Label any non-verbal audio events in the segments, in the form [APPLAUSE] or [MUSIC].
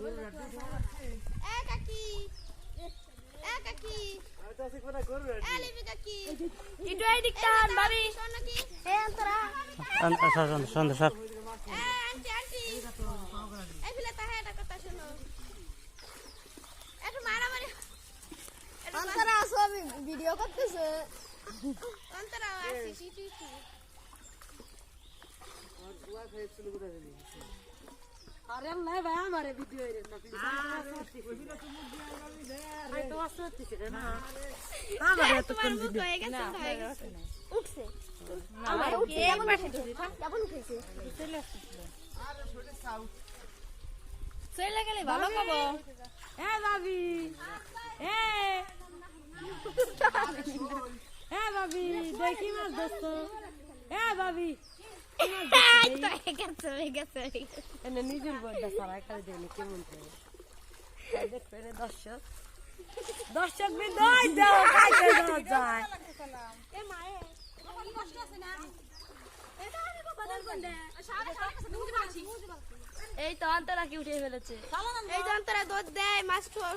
এ কাকি এ কাকি। এ লিপি এই দিকটা হান ভাবি। এ অন্তরা। সন্ধ্যা সর এ আন্টি আন্টি। এই ফিলে তাহে এটা কথা শোনো। একটু মারামারি। একটু অন্তরা আসো আমি ভিডিও করতেছে। অন্তরা আসি সিটি আরে লাই ভাই আমারে ভিডিও এর না আই তো আসতে রে না। তোমার মুখ হয়ে গেছে হয়ে গেছে। উঠছে। আমার উঠছে কেমন উঠেছে কেমন উঠেছে। চলে গেলে ভালো পাবো এ ভাবি। এ। এ ভাবি দেখি মাছ দোস্ত। হ্যাঁ ভাবি। [LAUGHS] নিজের সারা খালি কেমন করে দর্শক দর্শক এই তো অন্তরা কি উঠে ফেলেছে এই তো অন্তরা দুধ দেয় মাছ ঠোর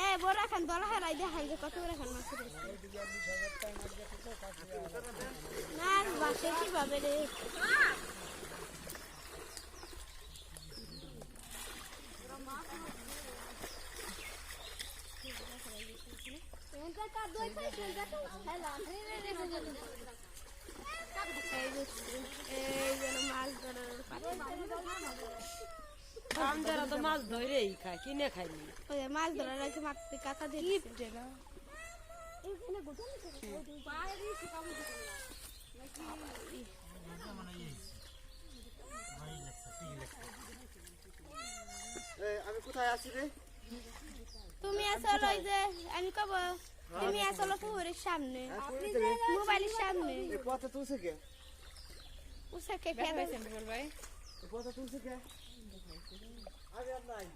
এ বড় এখন দলা হারাই দেখান যে কত বড় এখন মাছ না বাসে কীভাবে রে? এই মাছ ধরার তো মাছ ধরেই খায় কিনে ওই মাছ ধরার আগে মাছতে কাঁথা দিচ্ছে না আমি কোথায় আছি রে তুমি আসলে ওই যে আমি কব তুমি আসলে পুকুরের সামনে। মোবাইলের সামনে পথে তুলছে কে? উসাকে খেতে এই পথে তুলছে কে আর নাই